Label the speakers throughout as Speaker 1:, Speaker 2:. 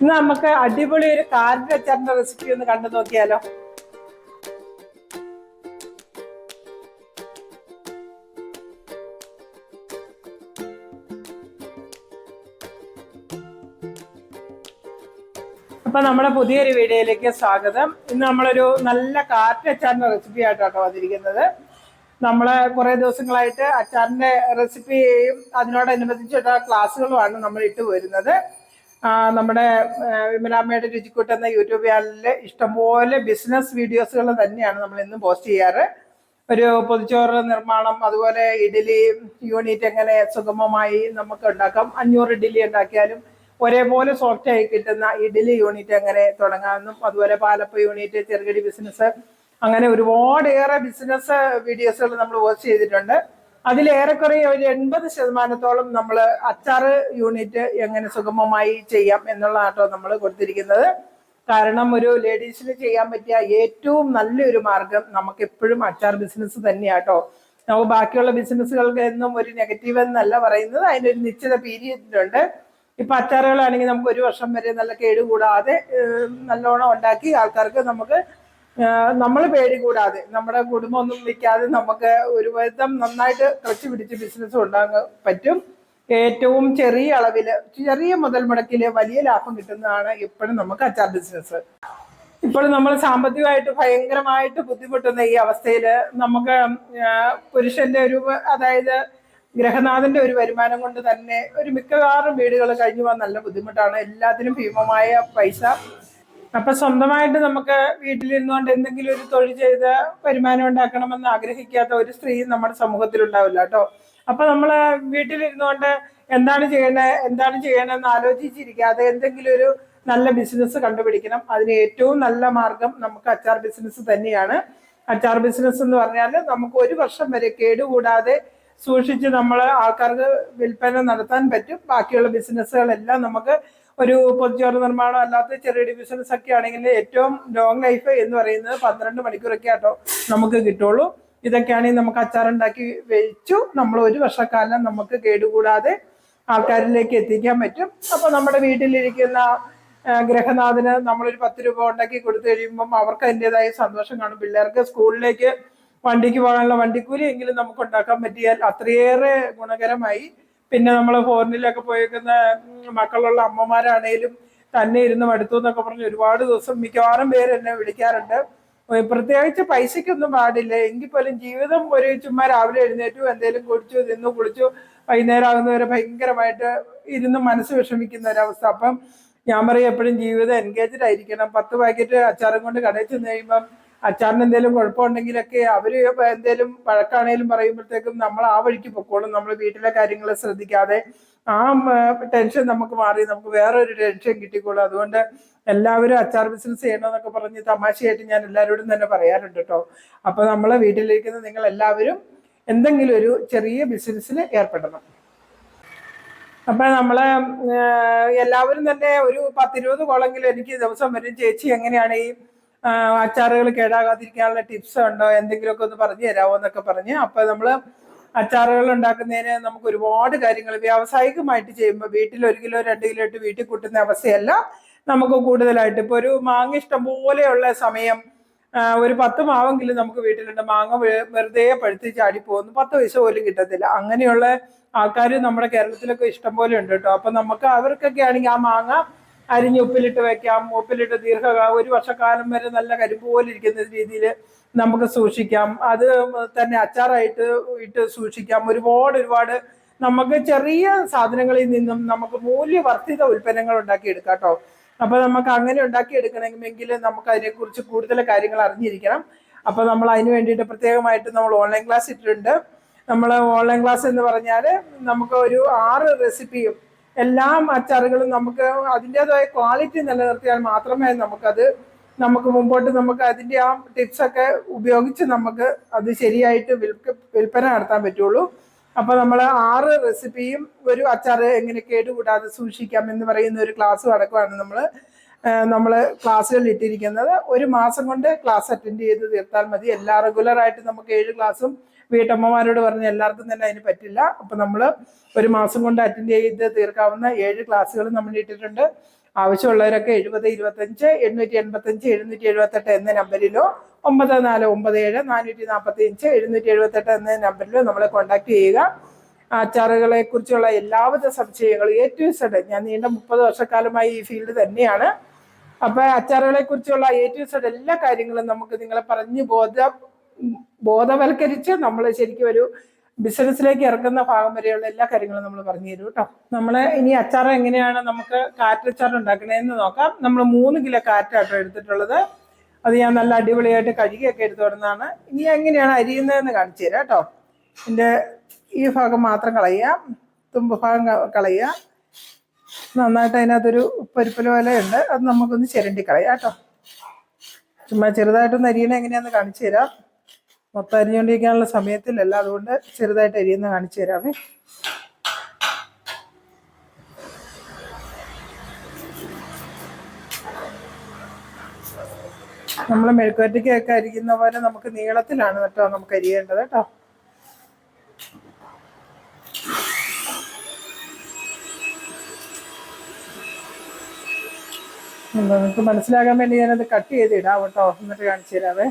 Speaker 1: ഇന്ന് നമുക്ക് അടിപൊളി ഒരു കാരറ്റ് അച്ചാറിന്റെ റെസിപ്പി ഒന്ന് കണ്ടു നോക്കിയാലോ. അപ്പൊ നമ്മുടെ പുതിയൊരു വീഡിയോയിലേക്ക് സ്വാഗതം. ഇന്ന് നമ്മളൊരു നല്ല കാറ്റ് അച്ചാറിന്റെ റെസിപ്പി ആയിട്ടാണ് വന്നിരിക്കുന്നത്. നമ്മൾ കുറെ ദിവസങ്ങളായിട്ട് അച്ചാറിന്റെ റെസിപ്പിയും അതിനോടനുബന്ധിച്ചിട്ടുള്ള ക്ലാസ്സുകളുമാണ് നമ്മൾ ഇട്ട് വരുന്നത്. നമ്മുടെ വിമലാമ്മയുടെ രുചിക്കൂട്ട് എന്ന യൂട്യൂബ് ചാനലിൽ ഇഷ്ടംപോലെ ബിസിനസ് വീഡിയോസുകൾ തന്നെയാണ് നമ്മൾ ഇന്ന് പോസ്റ്റ് ചെയ്യാറ്. ഒരു പൊതിച്ചോറ് നിർമ്മാണം അതുപോലെ ഇഡ്ഡലി യൂണിറ്റ് എങ്ങനെ സുഗമമായി നമുക്ക് ഉണ്ടാക്കാം. അഞ്ഞൂറ് ഇഡ്ഡലി ഉണ്ടാക്കിയാലും ഒരേപോലെ സോഫ്റ്റ് ആയി കിട്ടുന്ന ഇഡ്ഡലി യൂണിറ്റ് എങ്ങനെ തുടങ്ങാമെന്നും അതുപോലെ പാലപ്പ യൂണിറ്റ് ചെറുകിടി ബിസിനസ് അങ്ങനെ ഒരുപാടേറെ ബിസിനസ് വീഡിയോസുകൾ നമ്മൾ പോസ്റ്റ് ചെയ്തിട്ടുണ്ട്. അതിലേറെക്കുറെ ഒരു എൺപത് ശതമാനത്തോളം നമ്മൾ അച്ചാറ് യൂണിറ്റ് എങ്ങനെ സുഗമമായി ചെയ്യാം എന്നുള്ളതാട്ടോ നമ്മൾ കൊടുത്തിരിക്കുന്നത്. കാരണം ഒരു ലേഡീസിന് ചെയ്യാൻ പറ്റിയ ഏറ്റവും നല്ലൊരു മാർഗം നമുക്ക് എപ്പോഴും അച്ചാർ ബിസിനസ് തന്നെയാട്ടോ. നമുക്ക് ബാക്കിയുള്ള ബിസിനസ്സുകൾക്ക് എന്നും ഒരു നെഗറ്റീവ് എന്നല്ല പറയുന്നത്. അതിനൊരു നിശ്ചിത പീരിയഡിലുണ്ട് ഇപ്പൊ അച്ചാറുകളാണെങ്കിൽ നമുക്ക് ഒരു വർഷം വരെ നല്ല കേടുകൂടാതെ നല്ലോണം ഉണ്ടാക്കി ആൾക്കാർക്ക് നമുക്ക് നമ്മൾ പേടി കൂടാതെ നമ്മുടെ കുടുംബമൊന്നും വിൽക്കാതെ നമുക്ക് ഒരു വിധം നന്നായിട്ട് ക്ലച്ച് പിടിച്ച് ബിസിനസ് ഉണ്ടാകാൻ പറ്റും. ഏറ്റവും ചെറിയ അളവിൽ ചെറിയ മുതൽ മുടക്കിൽ വലിയ ലാഭം കിട്ടുന്നതാണ് ഇപ്പോഴും നമുക്ക് അച്ചാർ ബിസിനസ് ഇപ്പോൾ നമ്മൾ സാമ്പത്തികമായിട്ട് ഭയങ്കരമായിട്ട് ബുദ്ധിമുട്ടുന്ന ഈ അവസ്ഥയിൽ നമുക്ക് പുരുഷന്റെ ഒരു അതായത് ഗ്രഹനാഥന്റെ ഒരു വരുമാനം കൊണ്ട് തന്നെ ഒരു മിക്കവാറും വീടുകൾ കഴിഞ്ഞു പോകാൻ നല്ല ബുദ്ധിമുട്ടാണ്. എല്ലാത്തിനും ഭീമമായ പൈസ അപ്പൊ സ്വന്തമായിട്ട് നമുക്ക് വീട്ടിലിരുന്നുകൊണ്ട് എന്തെങ്കിലും ഒരു തൊഴിൽ ചെയ്ത് വരുമാനം ഉണ്ടാക്കണമെന്ന് ആഗ്രഹിക്കാത്ത ഒരു സ്ത്രീ നമ്മുടെ സമൂഹത്തിൽ ഉണ്ടാവില്ല കേട്ടോ. അപ്പൊ നമ്മൾ വീട്ടിലിരുന്നുകൊണ്ട് എന്താണ് ചെയ്യണേ എന്താണ് ചെയ്യണമെന്ന് ആലോചിച്ചിരിക്കാതെ എന്തെങ്കിലും ഒരു നല്ല ബിസിനസ് കണ്ടുപിടിക്കണം. അതിന് ഏറ്റവും നല്ല മാർഗം നമുക്ക് അച്ചാർ ബിസിനസ് തന്നെയാണ്. അച്ചാർ ബിസിനസ് എന്ന് പറഞ്ഞാൽ നമുക്ക് ഒരു വർഷം വരെ കേടുകൂടാതെ സൂക്ഷിച്ച് നമ്മൾ ആൾക്കാർക്ക് വിൽപ്പന നടത്താൻ പറ്റും. ബാക്കിയുള്ള ബിസിനസ്സുകളെല്ലാം നമുക്ക് ഒരു പൊതുചോറ് നിർമ്മാണം അല്ലാത്ത ചെറിയ ബിസിനസ് ഒക്കെ ആണെങ്കിൽ ഏറ്റവും ലോങ് ലൈഫ് എന്ന് പറയുന്നത് പന്ത്രണ്ട് മണിക്കൂറൊക്കെ ആട്ടോ നമുക്ക് കിട്ടുള്ളൂ. ഇതൊക്കെയാണെങ്കിൽ നമുക്ക് അച്ചാറുണ്ടാക്കി വെച്ചു. നമ്മൾ ഒരു വർഷക്കാലം നമുക്ക് കേടുകൂടാതെ ആൾക്കാരിലേക്ക് എത്തിക്കാൻ പറ്റും. അപ്പൊ നമ്മുടെ വീട്ടിലിരിക്കുന്ന ഗ്രഹനാഥന് നമ്മളൊരു പത്ത് രൂപ ഉണ്ടാക്കി കൊടുത്തു കഴിയുമ്പം അവർക്ക് അതിന്റെതായ സന്തോഷം കാണും. പിള്ളേർക്ക് സ്കൂളിലേക്ക് വണ്ടിക്ക് പോകാനുള്ള വണ്ടിക്കൂലി എങ്കിലും നമുക്ക് ഉണ്ടാക്കാൻ പറ്റിയാൽ അത്രയേറെ ഗുണകരമായി. പിന്നെ നമ്മൾ ഫോറിനിലൊക്കെ പോയേക്കുന്ന മക്കളുള്ള അമ്മമാരാണേലും തന്നെ ഇരുന്ന് മടുത്തു എന്നൊക്കെ പറഞ്ഞ് ഒരുപാട് ദിവസം മിക്കവാറും പേര് എന്നെ വിളിക്കാറുണ്ട്. പ്രത്യേകിച്ച് പൈസയ്ക്കൊന്നും പാടില്ല. എങ്കിൽ പോലും ജീവിതം ഒരു ചുമ്മാ രാവിലെ എഴുന്നേറ്റു എന്തെങ്കിലും കുടിച്ചു നിന്നു കുളിച്ചു വൈകുന്നേരം ആകുന്നവരെ ഭയങ്കരമായിട്ട് ഇരുന്ന് മനസ്സ് വിഷമിക്കുന്ന ഒരവസ്ഥ. അപ്പം ഞാൻ പറയും എപ്പോഴും ജീവിതം എൻഗേജ്ഡ് ആയിരിക്കണം. പത്ത് പാക്കറ്റ് അച്ചാറും കൊണ്ട് കടയിൽ ചെന്ന് കഴിയുമ്പം അച്ചാറിന് എന്തെങ്കിലും കുഴപ്പമുണ്ടെങ്കിലൊക്കെ അവർ എന്തെങ്കിലും വഴക്കാണേലും പറയുമ്പോഴത്തേക്കും നമ്മൾ ആ വഴിക്ക് പൊക്കോളും. നമ്മൾ വീട്ടിലെ കാര്യങ്ങൾ ശ്രദ്ധിക്കാതെ ആ ടെൻഷൻ നമുക്ക് മാറി നമുക്ക് വേറൊരു ടെൻഷൻ കിട്ടിക്കോളും. അതുകൊണ്ട് എല്ലാവരും അച്ചാർ ബിസിനസ് ചെയ്യണമെന്നൊക്കെ പറഞ്ഞ് തമാശയായിട്ട് ഞാൻ എല്ലാവരോടും തന്നെ പറയാറുണ്ട് കേട്ടോ. അപ്പൊ നമ്മളെ വീട്ടിലിരിക്കുന്ന നിങ്ങൾ എല്ലാവരും എന്തെങ്കിലും ഒരു ചെറിയ ബിസിനസ്സിൽ ഏർപ്പെടണം. അപ്പൊ നമ്മളെ എല്ലാവരും തന്നെ ഒരു പത്തിരുപത് കോളെങ്കിലും എനിക്ക് ദിവസം വരും. ചേച്ചി എങ്ങനെയാണ് ഈ അച്ചാറുകൾ കേടാകാതിരിക്കാനുള്ള ടിപ്സ് ഉണ്ടോ? എന്തെങ്കിലുമൊക്കെ ഒന്ന് പറഞ്ഞു തരാമോ എന്നൊക്കെ പറഞ്ഞ്. അപ്പൊ നമ്മൾ അച്ചാറുകൾ ഉണ്ടാക്കുന്നതിന് നമുക്ക് ഒരുപാട് കാര്യങ്ങൾ വ്യാവസായികമായിട്ട് ചെയ്യുമ്പോൾ വീട്ടിൽ ഒരു കിലോ രണ്ട് കിലോ ഇട്ട് വീട്ടിൽ കൂട്ടുന്ന അവസ്ഥയല്ല. നമുക്ക് കൂടുതലായിട്ട് ഇപ്പൊ ഒരു മാങ്ങ ഇഷ്ടം പോലെയുള്ള സമയം ഒരു പത്ത് മാവെങ്കിലും നമുക്ക് വീട്ടിലുണ്ട്. മാങ്ങ വെറുതെ പഴുത്ത് ചാടി പോകുന്നു. പത്ത് പൈസ പോലും കിട്ടത്തില്ല. അങ്ങനെയുള്ള ആൾക്കാർ നമ്മുടെ കേരളത്തിലൊക്കെ ഇഷ്ടം പോലെ ഉണ്ട് കേട്ടോ. അപ്പൊ നമുക്ക് അവർക്കൊക്കെ ആണെങ്കിൽ ആ മാങ്ങ അരിഞ്ഞ് ഉപ്പിലിട്ട് വെക്കാം ഉപ്പിലിട്ട് ദീർഘകാലം ഒരു വർഷക്കാലം വരെ നല്ല കരിമ്പ് പോലെ ഇരിക്കുന്ന രീതിയിൽ നമുക്ക് സൂക്ഷിക്കാം. അത് തന്നെ അച്ചാറായിട്ട് ഇട്ട് സൂക്ഷിക്കാം. ഒരുപാട് ഒരുപാട് നമുക്ക് ചെറിയ സാധനങ്ങളിൽ നിന്നും നമുക്ക് മൂല്യവർദ്ധിത ഉൽപ്പന്നങ്ങൾ ഉണ്ടാക്കിയെടുക്കാം കേട്ടോ. അപ്പൊ നമുക്ക് അങ്ങനെ ഉണ്ടാക്കി എടുക്കണമെങ്കിൽ നമുക്ക് അതിനെക്കുറിച്ച് കൂടുതൽ കാര്യങ്ങൾ അറിഞ്ഞിരിക്കണം. അപ്പൊ നമ്മൾ അതിന് വേണ്ടിയിട്ട് പ്രത്യേകമായിട്ട് നമ്മൾ ഓൺലൈൻ ക്ലാസ് ഇട്ടിട്ടുണ്ട്. നമ്മൾ ഓൺലൈൻ ക്ലാസ് എന്ന് പറഞ്ഞാൽ നമുക്ക് ഒരു ആറ് റെസിപ്പിയും എല്ലാ അച്ചാറുകളും നമുക്ക് അതിന്റെതായ ക്വാളിറ്റി നിലനിർത്തിയാൽ മാത്രമേ നമുക്കത് നമുക്ക് മുമ്പോട്ട് നമുക്ക് അതിന്റെ ആ ടിപ്സൊക്കെ ഉപയോഗിച്ച് നമുക്ക് അത് ശരിയായിട്ട് വിൽക്ക വിൽപ്പന നടത്താൻ പറ്റുള്ളൂ. അപ്പോൾ നമ്മൾ ആറ് റെസിപ്പിയും ഒരു അച്ചാർ എങ്ങനെ കേടുകൂടാതെ സൂക്ഷിക്കാം എന്ന് പറയുന്ന ഒരു ക്ലാസ് അടക്കമാണ് നമ്മൾ നമ്മൾ ക്ലാസ്സുകളിൽ ഇട്ടിരിക്കുന്നത്. ഒരു മാസം കൊണ്ട് ക്ലാസ് അറ്റൻഡ് ചെയ്ത് തീർത്താൽ മതി. എല്ലാ റെഗുലറായിട്ട് നമുക്ക് ഏഴ് ക്ലാസ്സും വീട്ടമ്മമാരോട് പറഞ്ഞ് എല്ലാവർക്കും തന്നെ അതിന് പറ്റില്ല. അപ്പൊ നമ്മൾ ഒരു മാസം കൊണ്ട് അറ്റൻഡ് ചെയ്ത് തീർക്കാവുന്ന ഏഴ് ക്ലാസ്സുകൾ നമ്മൾ ഇട്ടിട്ടുണ്ട്. ആവശ്യമുള്ളവരൊക്കെ എഴുപത് ഇരുപത്തഞ്ച് എണ്ണൂറ്റി എൺപത്തഞ്ച് എഴുന്നൂറ്റി എഴുപത്തെട്ട് എന്ന നമ്പറിലോ ഒമ്പത് നാല് ഒമ്പത് ഏഴ് നാനൂറ്റി നാൽപ്പത്തി അഞ്ച് എഴുന്നൂറ്റി എഴുപത്തെട്ട് എന്ന നമ്പറിലോ നമ്മളെ കോൺടാക്ട് ചെയ്യുക. ആചാറുകളെ കുറിച്ചുള്ള എല്ലാവിധ സംശയങ്ങളും എ ടു സെഡ് ഞാൻ നീണ്ട മുപ്പത് വർഷക്കാലമായി ഈ ഫീൽഡ് തന്നെയാണ്. അപ്പൊ അച്ചാറുകളെ കുറിച്ചുള്ള എ ടു സെഡ് എല്ലാ കാര്യങ്ങളും നമുക്ക് നിങ്ങളെ പറഞ്ഞു ബോധ ബോധവൽക്കരിച്ച് നമ്മൾ ശരിക്കും ഒരു ബിസിനസ്സിലേക്ക് ഇറക്കുന്ന ഭാഗം വരെയുള്ള എല്ലാ കാര്യങ്ങളും നമ്മൾ പറഞ്ഞു തരും കേട്ടോ നമ്മൾ ഇനി അച്ചാർ എങ്ങനെയാണ് നമുക്ക് കാറ്റ് കാറ്റച്ചാർ ഉണ്ടാക്കണതെന്ന് നോക്കാം. നമ്മൾ മൂന്ന് കിലോ കാറ്റാട്ടോ എടുത്തിട്ടുള്ളത്. അത് ഞാൻ നല്ല അടിപൊളിയായിട്ട് കഴുകിയൊക്കെ എടുത്തു കൊടുക്കുന്നതാണ് ഇനി എങ്ങനെയാണ് അരിയുന്നതെന്ന് കാണിച്ചു തരാം കേട്ടോ എന്റെ ഈ ഭാഗം മാത്രം കളയുക തുമ്പ് ഭാഗം കളയുക നന്നായിട്ട് അതിനകത്തൊരു പരിപ്പല പോലെയുണ്ട് അത് നമുക്കൊന്ന് ചിരണ്ടി കളയാം കേട്ടോ ചുമ്മാ ചെറുതായിട്ടൊന്ന് അരിയണ എങ്ങനെയാണെന്ന് കാണിച്ചു തരാം. മൊത്തം അരിഞ്ഞുകൊണ്ടിരിക്കാനുള്ള സമയത്തിലല്ല അതുകൊണ്ട് ചെറുതായിട്ട് അരിയുന്ന കാണിച്ചു തരാമേ നമ്മൾ മെഴുക്കുവരട്ടിക്കൊക്കെ അരിക്കുന്ന പോലെ നമുക്ക് നീളത്തിലാണ് കേട്ടോ നമുക്ക് അരിയേണ്ടത് കേട്ടോ. നിങ്ങൾക്ക് മനസ്സിലാകാൻ വേണ്ടി ഞാനത് കട്ട് ചെയ്ത് ഇടാം കേട്ടോ. എന്നിട്ട് കാണിച്ചു തരാവേ.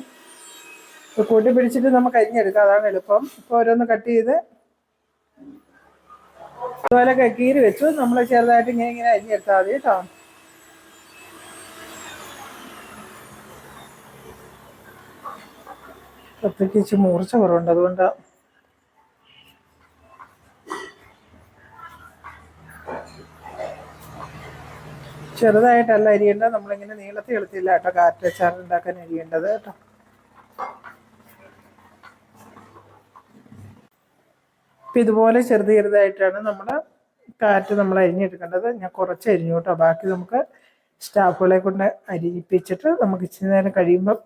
Speaker 1: കൂട്ടി പിടിച്ചിട്ട് നമുക്ക് അരിഞ്ഞെടുക്കാം. അതാണ് എളുപ്പം. ഇപ്പൊ ഓരോന്ന് കട്ട് ചെയ്ത് അതുപോലെ കീറി വെച്ചു. നമ്മൾ ചെറുതായിട്ട് ഇങ്ങനെ ഇങ്ങനെ അരിഞ്ഞെടുത്താൽ മതി കേട്ടോ. പ്രത്യേകിച്ച് മൂർച്ച കുറവുണ്ട്. അതുകൊണ്ട് ചെറുതായിട്ടല്ല അരിയേണ്ടത്. നമ്മളിങ്ങനെ നീളത്തിൽ എളുത്തില്ല കേട്ടോ. കാറ്റച്ചാർ ഉണ്ടാക്കാൻ അരിയേണ്ടത് കേട്ടോ. അപ്പം ഇതുപോലെ ചെറുത് ചെറുതായിട്ടാണ് നമ്മൾ കാറ്റ് നമ്മൾ അരിഞ്ഞെടുക്കേണ്ടത്. ഞാൻ കുറച്ച് അരിഞ്ഞു കേട്ടോ. ബാക്കി നമുക്ക് സ്റ്റാഫുകളെ കൊണ്ട് അരിയിപ്പിച്ചിട്ട് നമുക്ക് ഇച്ചിരി നേരം കഴിയുമ്പം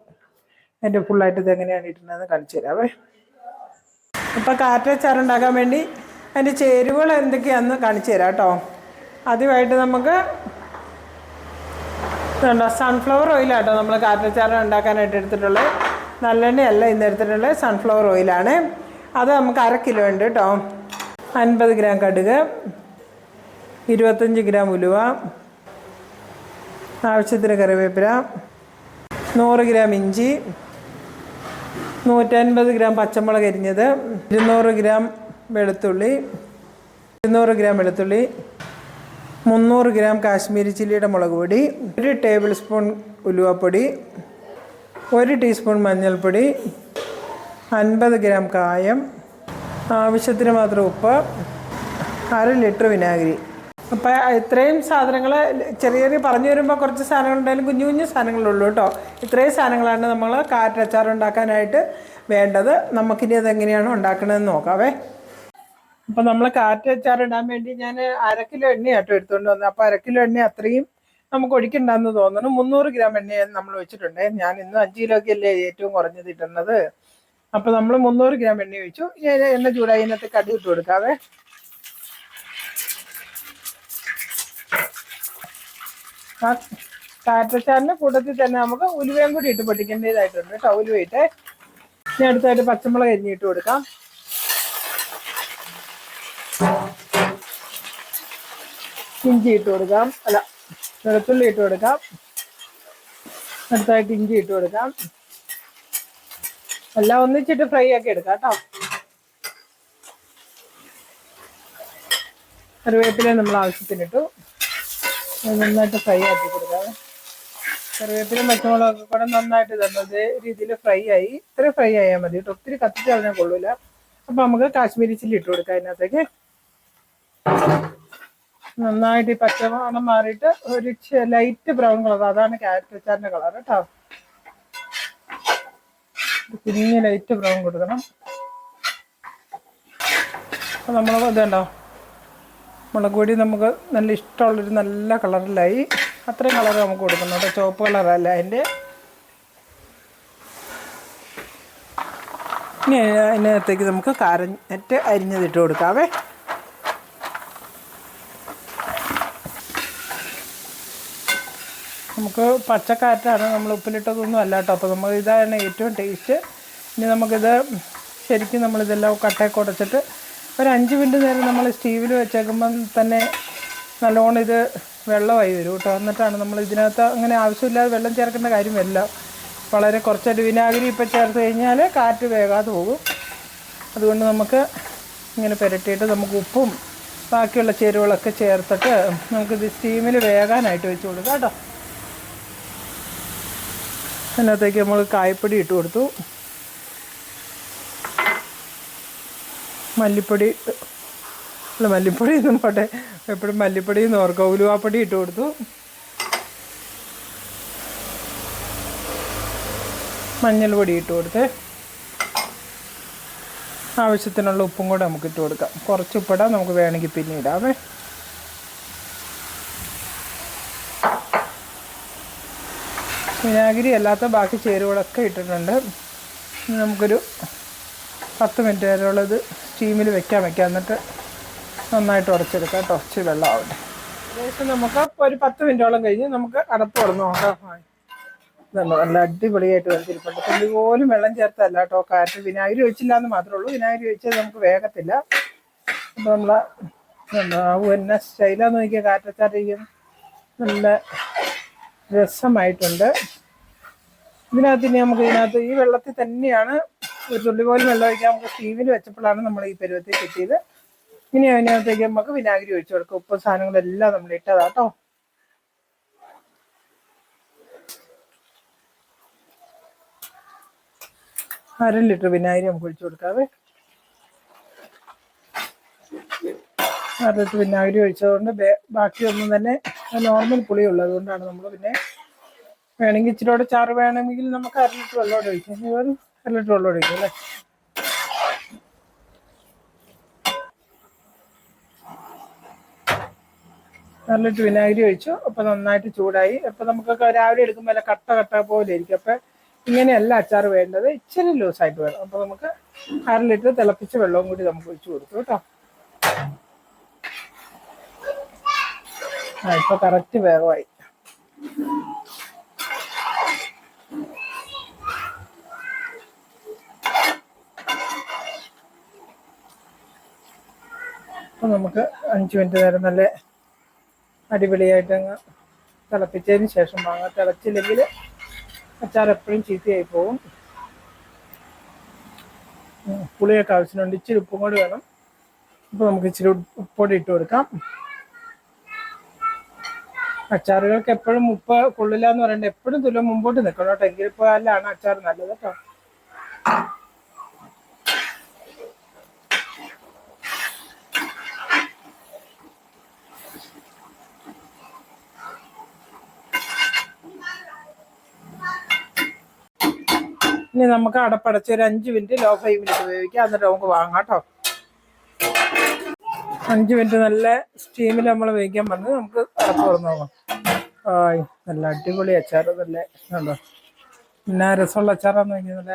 Speaker 1: അതിന്റെ ഫുള്ളായിട്ട് ഇത് എങ്ങനെയാണ് കാണിച്ചു തരാവേ. കാറ്റച്ചാർ ഉണ്ടാക്കാൻ വേണ്ടി അതിന്റെ ചേരുവകൾ എന്തൊക്കെയാണെന്ന് കാണിച്ചു തരാം കേട്ടോ. ആദ്യമായിട്ട് നമുക്ക് ഇതുണ്ടോ സൺഫ്ലവർ ഓയിലാട്ടോ നമ്മൾ കാറ്റച്ചാറ് ഉണ്ടാക്കാനായിട്ട് എടുത്തിട്ടുള്ളത്. നല്ലെണ്ണയല്ല ഇന്ന് എടുത്തിട്ടുള്ളത് സൺഫ്ലവർ ഓയിലാണ് അത് നമുക്ക് അര കിലോ ഉണ്ട് കേട്ടോ അൻപത് ഗ്രാം കടുക് ഇരുപത്തഞ്ച് ഗ്രാം ഉലുവ ആവശ്യത്തിന് കറിവേപ്പില നൂറ് ഗ്രാം ഇഞ്ചി നൂറ്റൻപത് ഗ്രാം പച്ചമുളക് അരിഞ്ഞത് ഇരുന്നൂറ് ഗ്രാം വെളുത്തുള്ളി ഇരുന്നൂറ് ഗ്രാം വെളുത്തുള്ളി മുന്നൂറ് ഗ്രാം കാശ്മീരി ചില്ലിയുടെ മുളക് പൊടി ഒരു ടേബിൾ സ്പൂൺ ഉലുവപ്പൊടി ഒരു ടീസ്പൂൺ മഞ്ഞൾപ്പൊടി അൻപത് ഗ്രാം കായം ആവശ്യത്തിന് മാത്രം ഉപ്പ് അര ലിറ്റർ വിനാഗിരി. അപ്പം ഇത്രയും സാധനങ്ങൾ ചെറിയ ചെറിയ പറഞ്ഞു വരുമ്പോൾ കുറച്ച് സാധനങ്ങൾ ഉണ്ടായാലും കുഞ്ഞു കുഞ്ഞു സാധനങ്ങളുള്ളൂ കേട്ടോ. ഇത്രയും സാധനങ്ങളാണ് നമ്മൾ കാറ്റച്ചാർ ഉണ്ടാക്കാനായിട്ട് വേണ്ടത്. നമുക്കിനി അതെങ്ങനെയാണ് ഉണ്ടാക്കണമെന്ന് നോക്കാവേ. അപ്പം നമ്മൾ കാറ്റ് അച്ചാർ ഇടാൻ വേണ്ടി ഞാൻ അര കിലോ എണ്ണ ആട്ടോ എടുത്തുകൊണ്ട് വന്നത് അപ്പോൾ അര കിലോ എണ്ണ അത്രയും നമുക്ക് ഒഴിക്കണ്ടെന്ന് തോന്നുന്നു. മുന്നൂറ് ഗ്രാം എണ്ണ നമ്മൾ വെച്ചിട്ടുണ്ട് ഞാൻ ഇന്നും അഞ്ച് കിലോയ്ക്കല്ലേ ഏറ്റവും കുറഞ്ഞത് ഇട്ടുന്നത് അപ്പോൾ നമ്മൾ മുന്നൂറ് ഗ്രാം എണ്ണ ഒഴിച്ചു. ഇനി എണ്ണ ചൂടായി ഇതിനകത്ത് കടി ഇട്ട് കൊടുക്കാവേ. ആ കാറ്റച്ചാറിന്റെ കൂട്ടത്തിൽ തന്നെ നമുക്ക് ഉലുവയും കൂടി ഇട്ട് പൊട്ടിക്കേണ്ടതായിട്ടുണ്ട് കേട്ടോ ഉലുവയിട്ട് ഇനി അടുത്തായിട്ട് പച്ചമുളക് അരിഞ്ഞിട്ട് കൊടുക്കാം. ഇഞ്ചി ഇട്ട് കൊടുക്കാം. അല്ല വെളുത്തുള്ളി ഇട്ട് കൊടുക്കാം. അടുത്തായിട്ട് ഇഞ്ചി ഇട്ട് കൊടുക്കാം. എല്ലാം ഒന്നിച്ചിട്ട് ഫ്രൈ ആക്കി എടുക്കാം കേട്ടോ. കറിവേപ്പില നമ്മൾ ആവശ്യത്തിനിട്ടു. നന്നായിട്ട് ഫ്രൈ ആക്കി കൊടുക്കാം. കറിവേപ്പിലും പച്ചമുളകൊക്കെ കൂടെ നന്നായിട്ട് തന്നത് രീതിയിൽ ഫ്രൈ ആയി. ഇത്ര ഫ്രൈ ആയാൽ മതി കേട്ടോ. ഒത്തിരി കത്തിച്ച് കളഞ്ഞാൽ കൊള്ളൂല. അപ്പൊ നമുക്ക് കാശ്മീരി ചില്ലി ഇട്ട് കൊടുക്കാം അതിനകത്തേക്ക്. നന്നായിട്ട് ഈ പച്ചമണം മാറിയിട്ട് ഒരു ലൈറ്റ് ബ്രൗൺ കളർ അതാണ് ക്യാരറ്റ് അച്ചാറിന്റെ കളർ കേട്ടോ. കുഞ്ഞ് ലൈറ്റ് ബ്രൗൺ കൊടുക്കണം. അപ്പോൾ നമ്മൾ ഇതുണ്ടോ? മുളക് പൊടി നമുക്ക് നല്ല ഇഷ്ടമുള്ളൊരു നല്ല കളറിലായി അത്രയും കളർ നമുക്ക് കൊടുക്കണം കേട്ടോ. ചുവപ്പ് കളറല്ല അതിന്റെ ഇനി അതിനകത്തേക്ക് നമുക്ക് കാരഞ്ഞിട്ട് അരിഞ്ഞതിട്ട് കൊടുക്കാവേ. നമുക്ക് പച്ചക്കാറ്റാണ് നമ്മൾ ഉപ്പിലിട്ടതൊന്നും അല്ല കേട്ടോ. അപ്പോൾ നമ്മൾ ഇതാണ് ഏറ്റവും ടേസ്റ്റ് ഇനി നമുക്കിത് ശരിക്കും നമ്മളിതെല്ലാം കട്ടയൊക്കെ ഉടച്ചിട്ട് ഒരു അഞ്ച് മിനിറ്റ് നേരം നമ്മൾ സ്റ്റീവിൽ വെച്ചേക്കുമ്പം തന്നെ നല്ലോണം ഇത് വെള്ളമായി വരും കേട്ടോ. എന്നിട്ടാണ് നമ്മൾ ഇതിനകത്ത് അങ്ങനെ ആവശ്യമില്ലാതെ വെള്ളം ചേർക്കേണ്ട കാര്യമല്ല വളരെ കുറച്ചായിട്ട് വിനാഗിരി ഇപ്പം ചേർത്ത് കഴിഞ്ഞാൽ കാറ്റ് വേകാതെ പോകും. അതുകൊണ്ട് നമുക്ക് ഇങ്ങനെ പുരട്ടിയിട്ട് നമുക്ക് ഉപ്പും ബാക്കിയുള്ള ചേരുവകളൊക്കെ ചേർത്തിട്ട് നമുക്കിത് സ്റ്റീമിൽ വേകാനായിട്ട് വെച്ച് കൊടുക്കാം കേട്ടോ. അതിനകത്തേക്ക് നമ്മൾ കായപ്പൊടി ഇട്ട് കൊടുത്തു. മല്ലിപ്പൊടി അല്ല മല്ലിപ്പൊടി ഒന്നും പോട്ടെ. എപ്പോഴും മല്ലിപ്പൊടി എന്ന് ഓർക്കുക ഉലുവാപ്പൊടി ഇട്ട് കൊടുത്തു. മഞ്ഞൾപ്പൊടി ഇട്ട് കൊടുത്ത്. ആവശ്യത്തിനുള്ള ഉപ്പും കൂടെ നമുക്ക് ഇട്ട് കൊടുക്കാം. കുറച്ച് ഉപ്പിടാം നമുക്ക് വേണമെങ്കിൽ പിന്നെ ഇടാമേ വിനാഗിരി അല്ലാത്ത ബാക്കി ചേരുവകളൊക്കെ ഇട്ടിട്ടുണ്ട്. നമുക്കൊരു പത്ത് മിനിറ്റ് വരെയുള്ളത് സ്റ്റീമിൽ വെക്കാൻ വെക്കാം. എന്നിട്ട് നന്നായിട്ട് ഉടച്ചെടുക്കാം കേട്ടോ. ഇച്ചിരി വെള്ളമാവട്ടെ. ഏകദേശം നമുക്ക് ഒരു പത്ത് മിനിറ്റോളം കഴിഞ്ഞ് നമുക്ക് അടപ്പ് തുറന്ന് നോക്കാം. നല്ല അടിപൊളിയായിട്ട് വെച്ചിരിപ്പുണ്ട്. തുള്ളി പോലും വെള്ളം ചേർത്തല്ല കേട്ടോ. കാറ്റ് വിനാഗിരി ഒഴിച്ചില്ല എന്ന് മാത്രമേ ഉള്ളൂ. വിനാഗിരി ഒഴിച്ചത് നമുക്ക് വേഗത്തില്ല. അപ്പോൾ നമ്മൾ ആവു എന്നെ സ്റ്റൈലാന്ന് നോക്കിയാൽ കാറ്റച്ചാട്ടിരിക്കുന്നു നല്ല രസമായിട്ടുണ്ട്. ഇതിനകത്ത് ഇനി നമുക്ക് ഇതിനകത്ത് ഈ വെള്ളത്തിൽ തന്നെയാണ് ഒരു തുള്ളി പോലും വെള്ളം ഒഴിക്കാൻ നമുക്ക് സ്റ്റീവിൽ വെച്ചപ്പോഴാണ് നമ്മൾ ഈ പരുവത്തിൽ കിട്ടിയത്. ഇനി അതിനകത്തേക്ക് നമുക്ക് വിനാഗിരി ഒഴിച്ചു കൊടുക്കും. ഉപ്പ് സാധനങ്ങളെല്ലാം നമ്മൾ ഇട്ടതാട്ടോ അര ലിറ്റർ വിനാഗിരി നമുക്ക് ഒഴിച്ചു കൊടുക്കാവേ ലിറ്റർ വിനാഗിരി ഒഴിച്ചതുകൊണ്ട് ബാക്കിയൊന്നും തന്നെ നോർമൽ പുളിയുള്ളത് അതുകൊണ്ടാണ് നമ്മൾ പിന്നെ വേണമെങ്കിൽ ഇച്ചിരി കൂടെ ചാറ് വേണമെങ്കിൽ നമുക്ക് അര ലിറ്റർ വെള്ളം കൂടെ ഒഴിക്കാം. ഒരു അര ലിറ്റർ വെള്ളം ഒഴിക്കും അല്ലേ? ലിറ്റർ വിനാഗിരി ഒഴിച്ചു. അപ്പോൾ നന്നായിട്ട് ചൂടായി. അപ്പോൾ നമുക്കൊക്കെ രാവിലെ എടുക്കുമ്പോൾ നല്ല കട്ട കട്ട പോലെ ഇരിക്കും. അപ്പോൾ ഇങ്ങനെയല്ല അച്ചാർ വേണ്ടത്. ഇച്ചിരി ലൂസായിട്ട് വേണം. അപ്പോൾ നമുക്ക് അര ലിറ്റർ തിളപ്പിച്ച വെള്ളവും കൂടി നമുക്ക് ഒഴിച്ചു കൊടുത്തു കേട്ടോ. ആ ഇപ്പോൾ കറക്റ്റ് വേഗമായി. അപ്പൊ നമുക്ക് അഞ്ച് മിനിറ്റ് നേരം നല്ല അടിപൊളിയായിട്ട് അങ്ങ് തിളപ്പിച്ചതിന് ശേഷം വാങ്ങാം തിളച്ചില്ലെങ്കിൽ അച്ചാർ എപ്പോഴും ചീത്തയായി പോകും. പുളിയൊക്കെ ആവശ്യമുണ്ട് ഇച്ചിരി ഉപ്പും കൂടി വേണം. അപ്പോൾ നമുക്ക് ഇച്ചിരി ഉപ്പൊടി ഇട്ട് കൊടുക്കാം. അച്ചാറുകൾക്ക് എപ്പോഴും ഉപ്പ് കൊള്ളില്ല എന്ന് പറയണ്ട. എപ്പോഴും തുലം മുമ്പോട്ട് നിൽക്കണം കേട്ടോ. എങ്കിൽ പോയാലാണ് അച്ചാർ നല്ലത് കേട്ടോ. ഇനി നമുക്ക് അടപ്പടച്ച് ഒരു അഞ്ച് മിനിറ്റ് ലോ ഫ്ലെയിമിലിട്ട് ഉപയോഗിക്കാം. എന്നിട്ട് നമുക്ക് വാങ്ങാം കേട്ടോ. അഞ്ച് മിനിറ്റ് നല്ല സ്റ്റീമിൽ നമ്മൾ വേവിക്കാൻ വന്ന് നമുക്ക് അടപ്പ് തുറന്നു നോക്കാം. ആയി നല്ല അടിപൊളി അച്ചാർ നല്ല ഉണ്ടോ പിന്നെ രസമുള്ള അച്ചാറാന്ന് കഴിഞ്ഞാൽ നല്ല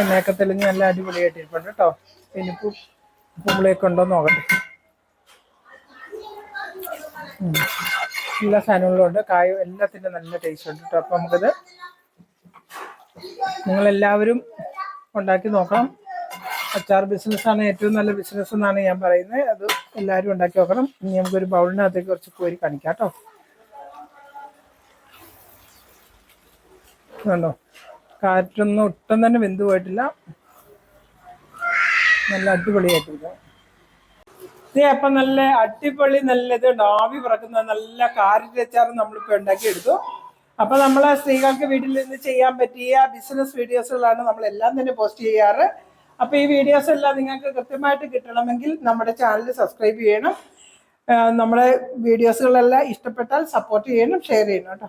Speaker 1: എണ്ണയൊക്കെ തെളിഞ്ഞ് നല്ല അടിപൊളിയായിട്ട് ഇരിപ്പുണ്ട് കേട്ടോ. ഇനിയിപ്പോൾ പുളിയൊക്കെ ഉണ്ടോ നോക്കട്ടെ. എല്ലാ സാധനങ്ങളും ഉണ്ട്. കായും എല്ലാത്തിന്റെ നല്ല ടേസ്റ്റ് ഉണ്ട് കേട്ടോ. അപ്പം നമുക്കിത് നിങ്ങളെല്ലാവരും ഉണ്ടാക്കി നോക്കണം. അച്ചാർ ബിസിനസ്സാണ് ഏറ്റവും നല്ല ബിസിനസ് എന്നാണ് ഞാൻ പറയുന്നത്. അത് എല്ലാവരും ഉണ്ടാക്കി നോക്കണം. ഇനി നമുക്കൊരു ബൗളിനകത്തേക്ക് കുറച്ച് പോയി കാണിക്കാം കേട്ടോ. കണ്ടോ? കാറ്റൊന്നും ഒട്ടും തന്നെ വെന്ത് പോയിട്ടില്ല. നല്ല അടിപൊളിയായിട്ടിരിക്കും ഇതേ അപ്പം നല്ല അടിപൊളി നല്ല ഇത് ആവി പറക്കുന്ന നല്ല കാരറ്റ് അച്ചാർ നമ്മളിപ്പോൾ ഉണ്ടാക്കിയെടുത്തു. അപ്പൊ നമ്മളെ സ്ത്രീകൾക്ക് വീട്ടിൽ നിന്ന് ചെയ്യാൻ പറ്റിയ ബിസിനസ് വീഡിയോസുകളാണ് നമ്മൾ എല്ലാം തന്നെ പോസ്റ്റ് ചെയ്യാറ്. അപ്പൊ ഈ വീഡിയോസ് എല്ലാം നിങ്ങൾക്ക് കൃത്യമായിട്ട് കിട്ടണമെങ്കിൽ നമ്മുടെ ചാനൽ സബ്സ്ക്രൈബ് ചെയ്യണം. നമ്മുടെ വീഡിയോസുകളെല്ലാം ഇഷ്ടപ്പെട്ടാൽ സപ്പോർട്ട് ചെയ്യണം ഷെയർ ചെയ്യണം കേട്ടോ.